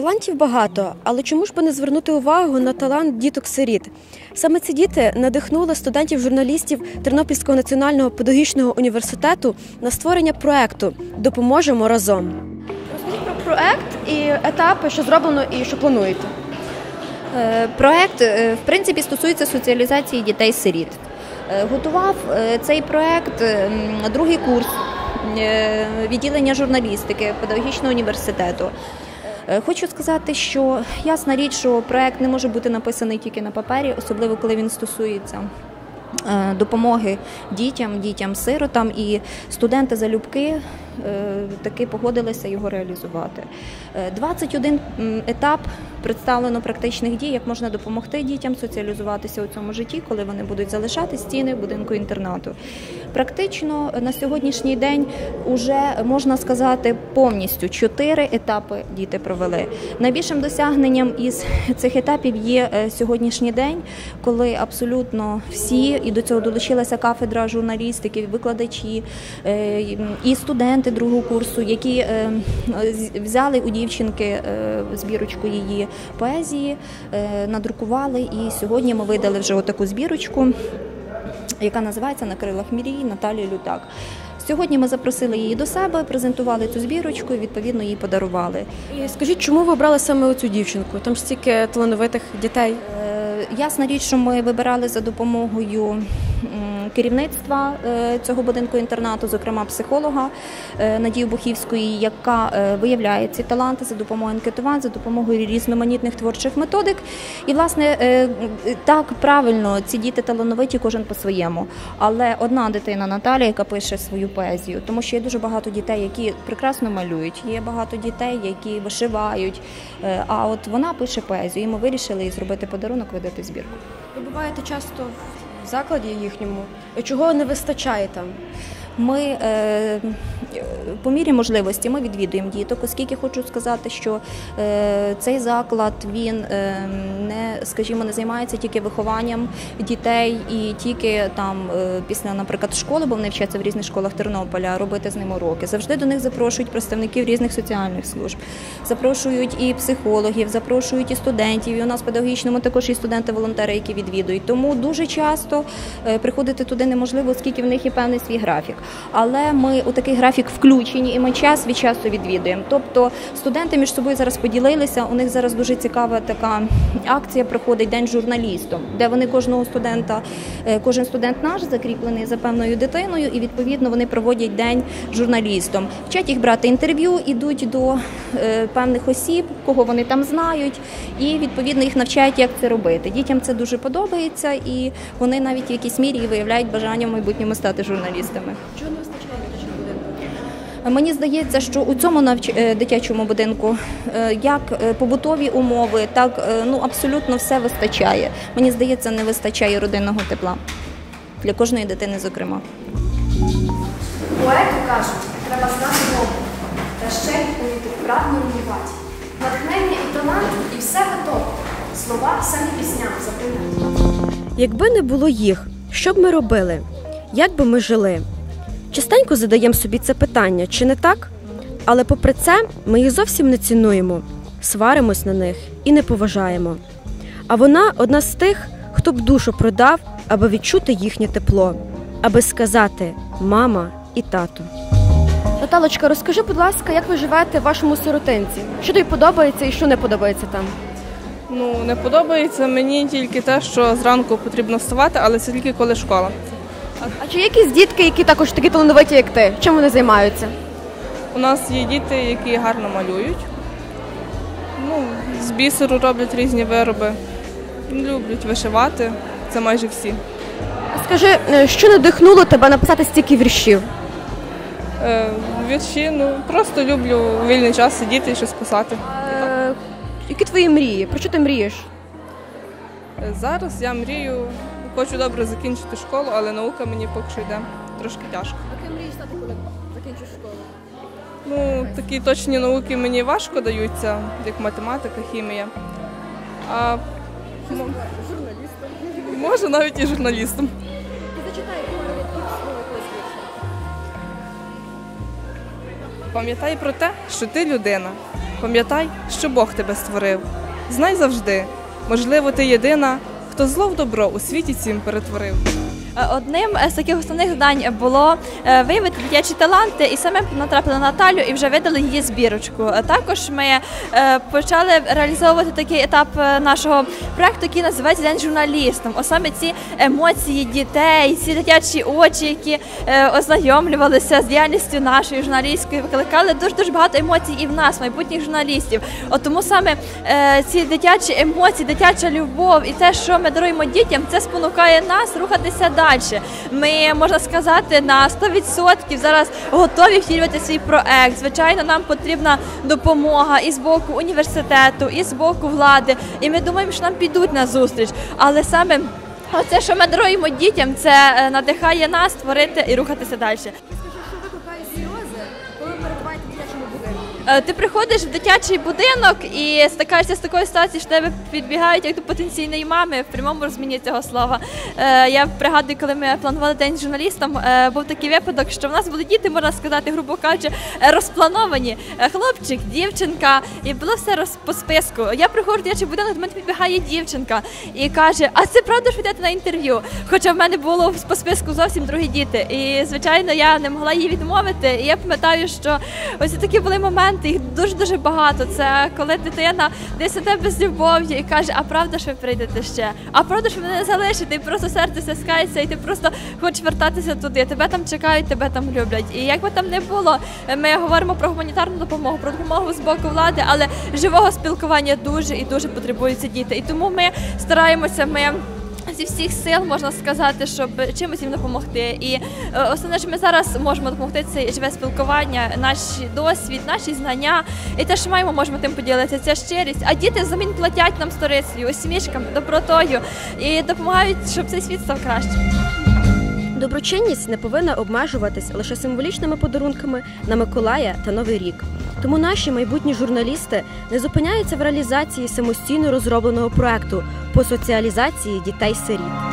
Талантів багато, але чому ж би не звернути увагу на талант діток-сиріт? Саме ці діти надихнули студентів-журналістів Тернопільського національного педагогічного університету на створення проекту Допоможемо разом. Розкажіть про проект і етапи, що зроблено і що плануєте. Е, Проект е, в принципі стосується соціалізації дітей-сиріт. Е, Готував цей проект е, другий курс відділення журналістики педагогічного університету. Е, Хочу сказати, що ясна річ, що проект не може бути написаний тільки на папері, особливо коли він стосується е, допомоги дітям, дітям-сиротам, і студенти залюбки таки погодилися його реалізувати. Е, 21 етап представлено практичних дій, як можна допомогти дітям соціалізуватися у цьому житті, коли вони будуть залишати стіни будинку інтернату. Практично на сьогоднішній день вже можна сказати повністю чотири етапи діти провели. Найбільшим досягненням із цих етапів є е, сьогоднішній день, коли абсолютно всі і до цього долучилася кафедра журналістики, викладачі е, і студенти другого курсу, які е, взяли у дівчинки е, збірочку її поезії, е, надрукували. І сьогодні ми видали вже отаку збірочку яка називається На крилах мрії Наталії Лютак. Сьогодні ми запросили її до себе, презентували цю збірочку і відповідно їй подарували. І скажіть, чому ви обрали саме оцю дівчинку? Там ж стільки талановитих дітей. Ясна річ, що ми вибирали за допомогою керівництва е, цього будинку інтернату, зокрема психолога е, Надії Бухівської, яка е, виявляє ці таланти за допомогою анкетувань, за допомогою різноманітних творчих методик. І, власне, так правильно, ці діти талановиті, кожен по-своєму. Але одна дитина Наталя, яка пише свою поезію, тому що є дуже багато дітей, які прекрасно малюють, є багато дітей, які вишивають. А от вона пише поезію, і ми вирішили зробити подарунок, видати збірку. Ви буваєте часто в закладі їхньому. Чого не вистачає там? Ми е, по мірі можливості ми відвідуємо діток, оскільки хочу сказати, що е, цей заклад він е, не, скажімо, не займається тільки вихованням дітей і тільки там е, після, наприклад, школи, бо вони вчаться в різних школах Тернополя, робити з ними уроки. Завжди до них запрошують представників різних соціальних служб, запрошують і психологів, запрошують і студентів. І у нас в педагогічному також і студенти-волонтери, які відвідують. Тому дуже часто е, приходити туди неможливо, оскільки в них є певний свій графік. Але ми у такий графік включені, і ми час від часу відвідуємо. Тобто студенти між собою зараз поділилися. У них зараз дуже цікава така акція проходить День журналістом, де вони кожного студента, е, кожен студент наш закріплений за певною дитиною, і відповідно вони проводять день журналістом. Вчать їх брати інтерв'ю, ідуть до е, певних осіб, кого вони там знають, і відповідно їх навчають, як це робити. Дітям це дуже подобається, і вони навіть в якійсь мірі виявляють бажання в майбутньому стати журналістами. Чого не вистачає дитячого будинку? Мені здається, що у цьому навч... е, дитячому будинку е, як е, побутові умови, так ну абсолютно все вистачає. Мені здається, не вистачає родинного тепла для кожної дитини, зокрема. Поету кажуть, треба знати мову, та ще й вміти вправно руйнувати. Натхнення і талант, і все готово. Слова самі пісням запевняють. Якби не було їх, що б ми робили? Як би ми жили? Частенько задаємо собі це питання, чи не так? Але попри це, ми їх зовсім не цінуємо, сваримось на них і не поважаємо. А вона одна з тих, хто б душу продав, аби відчути їхнє тепло, аби сказати мама і тато. Наталочка, розкажи, будь ласка, як ви живете в вашому сиротинці? Що тобі подобається і що не подобається там? Ну, не подобається мені тільки те, що зранку потрібно вставати, але це тільки коли школа. А чи є якісь дітки, які також такі талановиті, як ти? Чим вони займаються? У нас є діти, які гарно малюють. Ну, з бісеру роблять різні вироби. Люблять вишивати. Це майже всі. Скажи, е, що надихнуло тебе написати стільки віршів? Е, вірші, ну просто люблю у вільний час сидіти і щось писати. Е, які твої мрії? Про що ти мрієш? Е, Зараз я мрію, хочу добре закінчити школу, але наука мені поки що йде трошки тяжко. Яким мрієш стати, коли закінчиш школу? Ну, такі точні науки мені важко даються, як математика, хімія. А журналістом. Може навіть і журналістом. Зачитай пару рядків свого. Пам'ятай про те, що ти людина. Пам'ятай, що Бог тебе створив. Знай завжди, можливо, ти єдина, хто зло в добро у світі цім перетворив. Е, Одним з таких основних завдань було е, виявити дитячі таланти, і саме натрапили на Наталю і вже видали її збірочку. Е, Також ми е, почали реалізовувати такий етап е, нашого проекту, який називається День журналістом. О, саме ці емоції дітей, ці дитячі очі, які е, ознайомлювалися з діяльністю нашої журналістської, викликали дуже дуже багато емоцій і в нас, майбутніх журналістів. От тому саме е, ці дитячі емоції, дитяча любов і те, що ми даруємо дітям, це спонукає нас рухатися далі. Ми можна сказати на 100% зараз готові втілювати свій проект. Звичайно, нам потрібна допомога і з боку університету, і з боку влади. І ми думаємо, що нам підуть на зустріч. Але саме Оце, що ми даруємо дітям, це е, надихає нас творити і рухатися далі. Ти приходиш в дитячий будинок і стикаєшся з такою ситуацією, що тебе підбігають як до потенційної мами в прямому розумінні цього слова. Е, Я пригадую, коли ми планували день з журналістом, е, був такий випадок, що в нас були діти, можна сказати, грубо кажучи, е, розплановані. Е, Хлопчик, дівчинка, і було все роз по списку. Я приходжу в дитячий будинок, до мене підбігає дівчинка і каже: А це правда, ви йдете на інтерв'ю? Хоча в мене було по списку зовсім другі діти. І звичайно, я не могла її відмовити. І я пам'ятаю, що ось такі були моменти, їх дуже дуже багато. Це коли дитина десь на тебе з любов'ю і каже, а правда, що ви прийдете ще? А правда, що ви мене не залишите? І просто серце стискається, і ти просто хочеш вертатися туди. Тебе там чекають, тебе там люблять. І як би там не було, ми говоримо про гуманітарну допомогу, про допомогу з боку влади, але живого спілкування дуже і дуже потребуються діти. І тому ми стараємося. Ми Зі всіх сил можна сказати, щоб чимось їм допомогти. І е, основне, що ми зараз можемо допомогти, це живе спілкування, наш досвід, наші знання. І те, що маємо, можемо тим поділитися. Це щирість. А діти взамін платять нам сторицею, усмішками, добротою і допомагають, щоб цей світ став кращим. Доброчинність не повинна обмежуватись лише символічними подарунками на Миколая та Новий рік. Тому наші майбутні журналісти не зупиняються в реалізації самостійно розробленого проекту по соціалізації дітей-сиріт.